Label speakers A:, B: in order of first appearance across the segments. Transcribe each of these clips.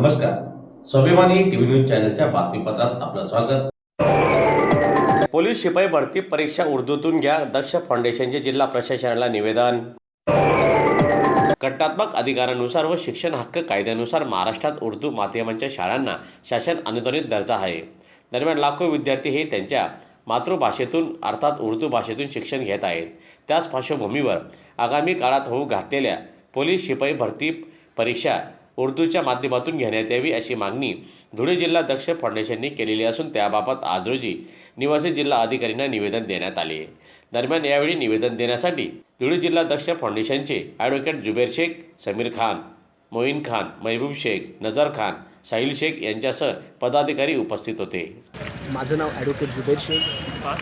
A: नमस्कार. स्वाभिमानी TV news चॅनलच्या बातमीपत्रात आपलं स्वागत. पोलीस शिपाई भरती परीक्षा उर्दूतून घ्या दक्ष फाउंडेशनचे जिल्हा प्रशासनाला निवेदन. घटनात्मक अधिकारानुसार व शिक्षण हक्क कायद्यानुसार महाराष्ट्रात उर्दू माध्यमांच्या शाळांना शासन अनुदानित दर्जा आहे. दरम्यान लाखो विद्यार्थी हे त्यांच्या मातृभाषेतून अर्थात उर्दू भाषेतून शिक्षण घेत आहेत. त्याच पार्श्वभूमीवर आगामी काळात होऊ घातलेल्या पोलीस शिपाई भरती परीक्षा उर्दूच्या माध्यमातून घेण्यात यावी अशी मागणी धुळे जिल्हा दक्ष फाउंडेशनने केलेली असून त्याबाबत आज रोजी निवासी जिल्हा अधिकाऱ्यांना निवेदन देण्यात आले. दरम्यान यावेळी निवेदन देण्यासाठी धुळे जिल्हा दक्ष फाउंडेशनचे ॲडव्होकेट जुबेर शेख समीर खान मोईन खान महबूब शेख नजर खान साहिल शेख यांच्यासह पदाधिकारी उपस्थित होते.
B: माझं नाव ॲडव्होकेट जुबेर शेख.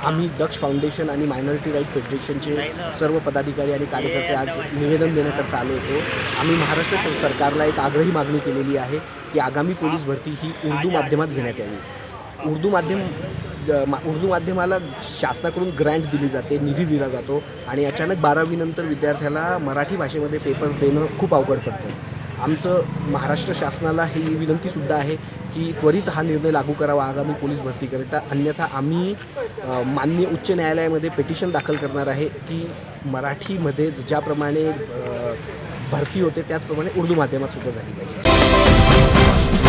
B: आम्ही दक्ष फाउंडेशन आणि मायनॉरिटी राईट फेडरेशनचे सर्व पदाधिकारी आणि कार्यकर्ते आज निवेदन देण्याकरता आलो होतो. आम्ही महाराष्ट्र सरकारला एक आग्रही मागणी केलेली आहे की आगामी पोलीस भरती ही उर्दू माध्यमात घेण्यात यावी. उर्दू माध्यम मा- उर्दू माध्यमाला शासनाकडून ग्रँट दिली जाते निधी दिला जातो आणि अचानक बारावीनंतर विद्यार्थ्याला मराठी भाषेमध्ये पेपर देणं खूप अवघड पडतं. आमचं महाराष्ट्र शासनाला ही विनंतीसुद्धा आहे की त्वरित हा निर्णय लागू करावा आगामी पोलीस भरतीकरिता अन्यथा आम्ही मान्य माननीय उच्च न्यायालयामध्ये पेटिशन दाखल करणार आहे की मराठीमध्ये ज्याप्रमाणे भरती होते त्याचप्रमाणे उर्दू माध्यमात सुद्धा झाली पाहिजे.